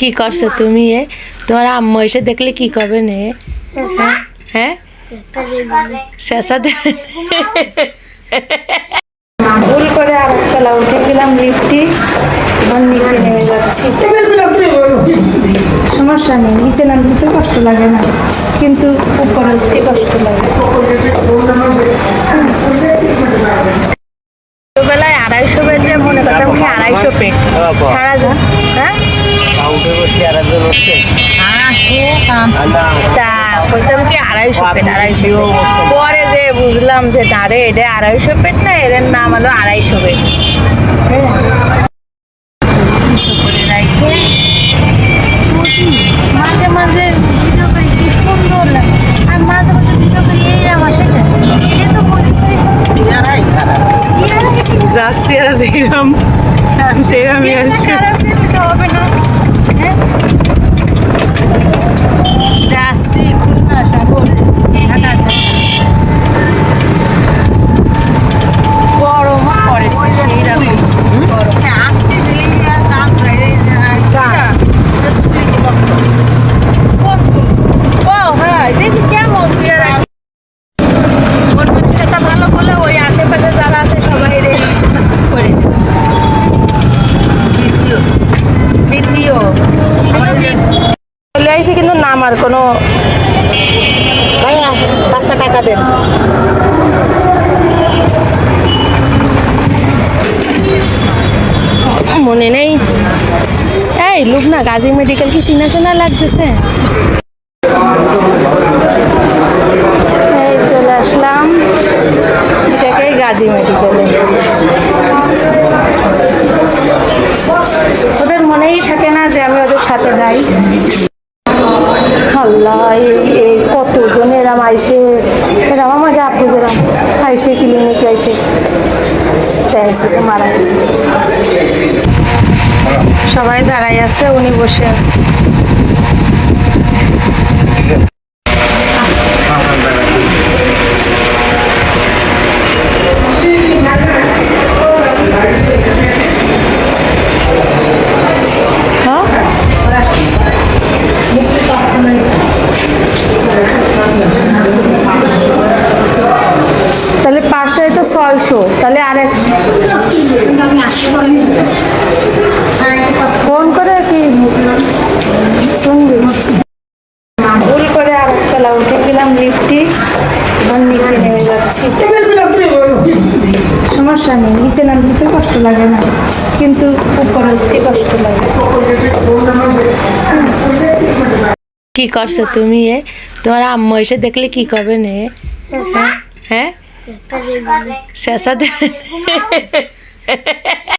কি করছ তুমি এ? তোমার আম্মু এসে দেখলে কি করবে নে? হ্যাঁ হ্যাঁ? শেষা ভুল করে আর তলা উঠে গেলাম লিফটি এবার নিচে নেমে যাচ্ছি। সমস্যা নেই নিচে নামতে কষ্ট লাগে না। কিন্তু উপরে উঠতে কষ্ট লাগে। ছোটবেলায় আড়াইশো পেটে মনে করতাম কি আড়াইশো পেট। সারা হ্যাঁ কি আড়াইশো পেট আড়াইশো পরে যে বুঝলাম যে তারে এটা আড়াইশো পেট না এর নাম হলো আড়াইশো পেট। নিচু করে রাখে মাঝে মাঝে ভিডিও করি কি সুন্দর লাগে। আর মাঝে মাঝে ভিডিও করি এই আমার সেটা এটা তো মনে করি যাচ্ছি আর যেরকম সেরকমই আসছে হবে না। কিন্তু কোনো ভাইয়া পাঁচটা টাকা দেন। মনে নেই। এই, লুবনা, গাজী মেডিকেল কি চিনা চেনা লাগতেছে? এই, চলে আসলাম। এটাকে গাজী মেডিকেলে। ওদের মনেই থাকে না যে আমি ওদের সাথে যাই। আল্লাহ, এই কতজন এরাম আইসে? এরাম আমার আপু যেরাম আইসে ক্লিনিক আইসে। মারা গেছে। সবাই দাঁড়াই আছে, উনি বসে আছে। তাহলে আরেক ফোন করে কি? শুনবি ভুল করে আর তলা উঠে গেলাম লিফটি। এবার নিচে নেমে যাচ্ছি। সমস্যা নেই, নিচে নামতে কষ্ট লাগে না। কিন্তু উপরে উঠতে কষ্ট লাগে। কি করছ তুমি এ? তোমার আম্মু এসে দেখলে কি করবে নে? হ্যাঁ? হ্যাঁ শেষা